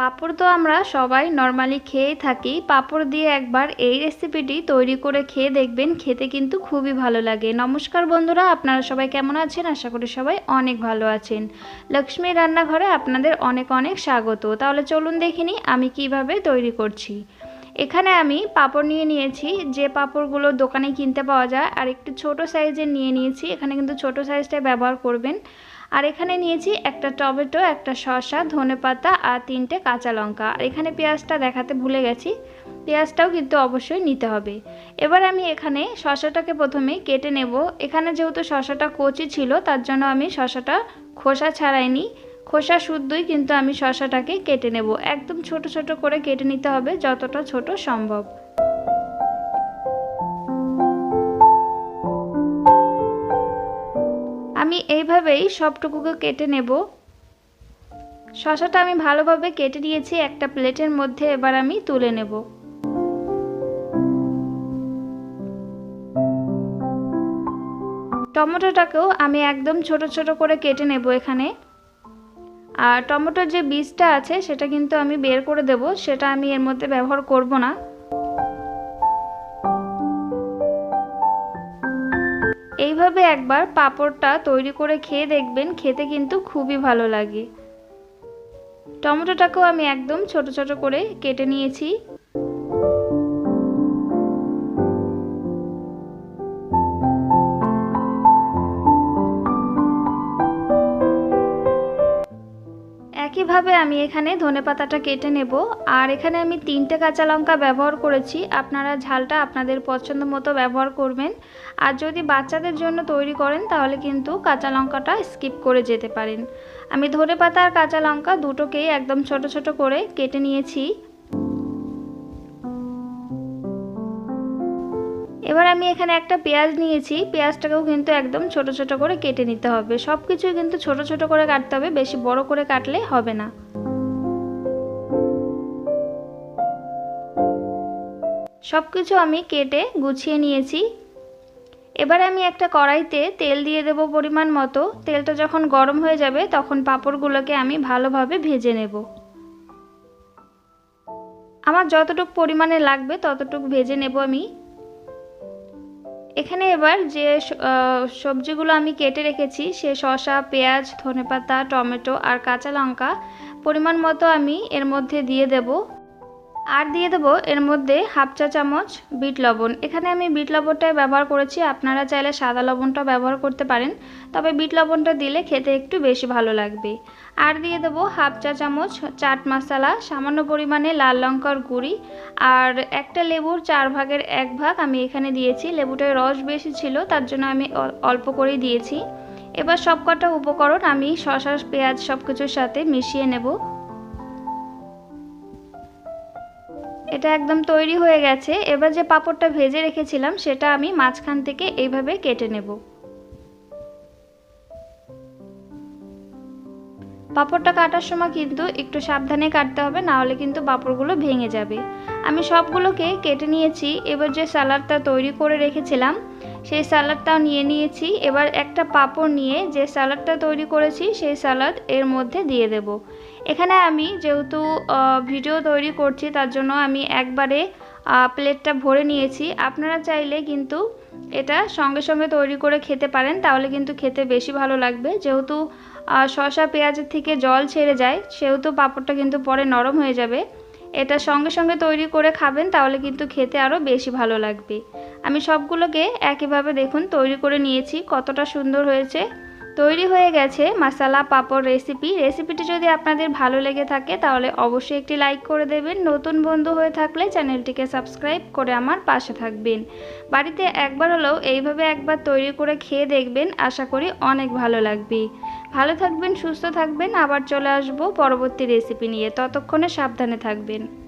পাঁপড় তো আমরা সবাই নর্মালি খেয়েই থাকি। পাঁপড় দিয়ে একবার এই রেসিপিটি তৈরি করে খেয়ে দেখবেন, খেতে কিন্তু খুবই ভালো লাগে। নমস্কার বন্ধুরা, আপনারা সবাই কেমন আছেন? আশা করি সবাই অনেক ভালো আছেন। লক্ষ্মী রান্নাঘরে আপনাদের অনেক অনেক স্বাগত। তাহলে চলুন দেখিনি আমি কীভাবে তৈরি করছি। এখানে আমি পাপড় নিয়ে নিয়েছি। যে পাপড়গুলো দোকানে কিনতে পাওয়া যায়, আর একটু ছোট সাইজের নিয়ে নিয়েছি। এখানে কিন্তু ছোট সাইজটাই ব্যবহার করবেন। আর এখানে নিয়েছি একটা টমেটো, একটা শসা, ধনে পাতা আর তিনটে কাঁচা লঙ্কা। আর এখানে পেঁয়াজটা দেখাতে ভুলে গেছি। পেঁয়াজটাও কিন্তু অবশ্যই নিতে হবে। এবার আমি এখানে শসাটাকে প্রথমে কেটে নেব। এখানে যেহেতু শসাটা কচি ছিল, তার জন্য আমি শসাটা খোসা ছাড়াইনি। খোসা শুদ্ধই কিন্তু আমি শসাটাকে কেটে নেব। একদম ছোট ছোট করে কেটে নিতে হবে যতটা ছোট সম্ভব। আমি এইভাবেই সবটুকুকে কেটে নেব। শশাটা আমি ভালোভাবে কেটে নিয়েছি একটা প্লেটের মধ্যে, এবার আমি তুলে নেব। টমেটোটাকেও আমি একদম ছোট ছোট করে কেটে নেব এখানে। আর টমেটোর যে বীজটা আছে, সেটা কিন্তু আমি বের করে দেব। সেটা আমি এর মধ্যে ব্যবহার করব না। এইভাবে একবার পাঁপড়টা তৈরি করে খেয়ে দেখবেন, খেতে কিন্তু খুবই ভালো লাগে। টমেটোটাকেও আমি একদম ছোট ছোট করে কেটে নিয়েছি। একইভাবে আমি এখানে ধনে পাতাটা কেটে নেব? আর এখানে আমি তিনটে কাঁচা লঙ্কা ব্যবহার করেছি। আপনারা ঝালটা আপনাদের পছন্দ মতো ব্যবহার করবেন। আর যদি বাচ্চাদের জন্য তৈরি করেন, তাহলে কিন্তু কাঁচা লঙ্কাটা স্কিপ করে যেতে পারেন। আমি ধনে পাতা আর কাঁচা লঙ্কা দুটোকেই একদম ছোট ছোট করে কেটে নিয়েছি। এবার আমি এখানে একটা পেঁয়াজ নিয়েছি। পেঁয়াজটাকেও কিন্তু একদম ছোট ছোট করে কেটে নিতে হবে। সব কিছুই কিন্তু ছোট ছোট করে কাটতে হবে, বেশি বড় করে কাটলে হবে না। সব কিছু আমি কেটে গুছিয়ে নিয়েছি। এবার আমি একটা কড়াইতে তেল দিয়ে দেব পরিমাণ মতো। তেলটা যখন গরম হয়ে যাবে, তখন পাঁপড়গুলোকে আমি ভালোভাবে ভেজে নেব। আমার যতটুকু পরিমাণে লাগবে, ততটুকু ভেজে নেব আমি। এখানে এবার যে সবজিগুলো আমি কেটে রেখেছি, সে শসা, পেঁয়াজ, ধনেপাতা, টমেটো আর কাঁচা লঙ্কা, পরিমাণ মতো আমি এর মধ্যে দিয়ে দেব। আর দিয়ে দেব এর মধ্যে হাফ চা চামচ বিট লবণ। এখানে আমি বিট লবণটাই ব্যবহার করেছি, আপনারা চাইলে সাদা লবণটা ব্যবহার করতে পারেন, তবে বিট লবণটা দিলে খেতে একটু বেশি ভালো লাগবে। আর দিয়ে দেব হাফ চা চামচ চাট মশলা, সামান্য পরিমাণে লাল লঙ্কার গুঁড়ি, আর একটা লেবুর চার ভাগের এক ভাগ আমি এখানে দিয়েছি। লেবুটার রস বেশি ছিল, তার জন্য আমি অল্প করেই দিয়েছি। এবার সবকটা উপকরণ আমি শশা, পেঁয়াজ সব কিছুর সাথে মিশিয়ে নেব। এটা একদম তৈরি হয়ে গেছে। এবার যে পাপড়টা ভেজে রেখেছিলাম, সেটা আমি মাঝখান থেকে এইভাবে কেটে নেব। পাপড়টা কাটার সময় কিন্তু একটু সাবধানে কাটতে হবে নাহলে কিন্তু পাপড়গুলো ভেঙে যাবে। আমি সবগুলোকে কেটে নিয়েছি। এবার যে স্যালাডটা তৈরি করে রেখেছিলাম সেই স্যালাডটাও নিয়ে নিয়েছি। এবার একটা পাঁপড় নিয়ে যে স্যালাডটা তৈরি করেছি, সেই স্যালাড এর মধ্যে দিয়ে দেব। এখানে আমি যেহেতু ভিডিও তৈরি করছি, তার জন্য আমি একবারে প্লেটটা ভরে নিয়েছি। আপনারা চাইলে কিন্তু এটা সঙ্গে সঙ্গে তৈরি করে খেতে পারেন, তাহলে কিন্তু খেতে বেশি ভালো লাগবে। যেহেতু শসা, পেঁয়াজের থেকে জল ছেড়ে যায়, সেহেতু পাঁপড়টা কিন্তু পরে নরম হয়ে যাবে। এটা সঙ্গে সঙ্গে তৈরি করে খাবেন, তাহলে কিন্তু খেতে আরও বেশি ভালো লাগবে। আমি সবগুলোকে একইভাবে দেখুন, তৈরি করে নিয়েছি, কতটা সুন্দর হয়েছে। তৈরি হয়ে গেছে মশালা, পাঁপড় রেসিপি রেসিপিটি যদি আপনাদের ভালো লেগে থাকে, তাহলে অবশ্যই একটি লাইক করে দেবেন। নতুন বন্ধু হয়ে থাকলে চ্যানেলটিকে সাবস্ক্রাইব করে আমার পাশে থাকবেন। বাড়িতে একবার হলেও এইভাবে একবার তৈরি করে খেয়ে দেখবেন, আশা করি অনেক ভালো লাগবে। ভালো থাকবেন, সুস্থ থাকবেন, আবার চলে আসব পরবর্তী রেসিপি নিয়ে। ততক্ষণে সাবধানে থাকবেন।